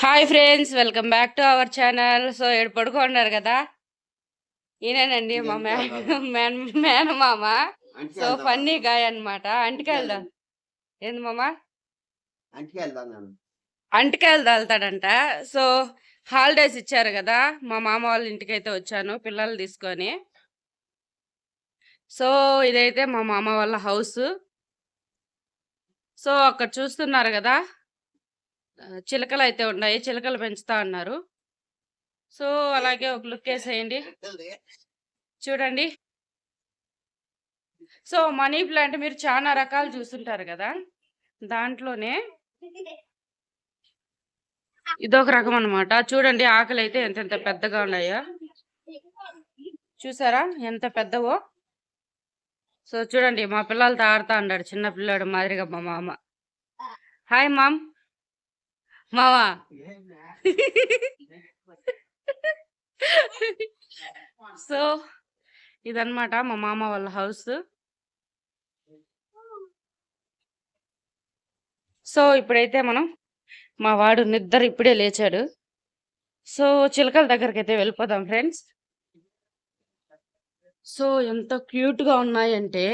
Hi friends welcome back to our channel so ఏడు పడుకున్నారు కదా? ఈయనేనండి మా మేన మేనమామ సో ఫన్నీ గాయ అన్నమాట. అంటికి వెళ్దాం. ఏంది మామ? అంటికి వెళ్దాం నేను అంటికాయలు తాగుతాడంట సో హాలిడేస్ ఇచ్చారు కదా? మా మామ వాళ్ళ ఇంటికి అయితే వచ్చాను పిల్లలు తీసుకొని. సో ఇదైతే మా మామ వాళ్ళ హౌస్ సో అక్కడ చూస్తున్నారు కదా? చిలకలు అయితే ఉన్నాయి. చిలకలు పెంచుతా ఉన్నారు సో అలాగే ఒక లుక్ వేసేయండి. చూడండి. సో మనీ ప్లాంట్ మీరు చాలా రకాలు చూస్తుంటారు కదా? దాంట్లోనే ఇదొక రకం అన్నమాట. చూడండి ఆకులు అయితే ఎంత ఎంత పెద్దగా ఉన్నాయో. చూసారా? ఎంత పెద్దవో? సో చూడండి మా పిల్లలతో ఆడుతా ఉన్నాడు చిన్న పిల్లాడు మాదిరిగా మా మామ. Hi ma'am. మావా? సో ఇదన్నమాట మా మామ వాళ్ళ హౌస్. సో ఇప్పుడైతే మనం మా వాడు నిద్ర ఇప్పుడే లేచాడు. సో చిలకల దగ్గరికి అయితే వెళ్ళిపోదాం ఫ్రెండ్స్. సో ఎంత క్యూట్గా ఉన్నాయంటే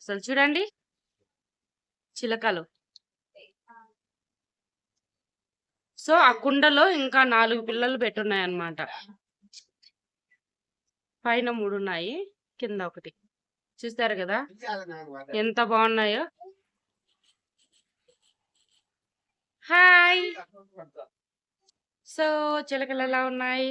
అసలు చూడండి చిలకలు. సో ఆ కుండలో ఇంకా నాలుగు పిల్లలు పెట్టున్నాయి అన్నమాట పైన మూడు ఉన్నాయి కింద ఒకటి. చూస్తారు కదా? ఎంత బాగున్నాయో. హాయ్! సో చిలకలు ఎలా ఉన్నాయి?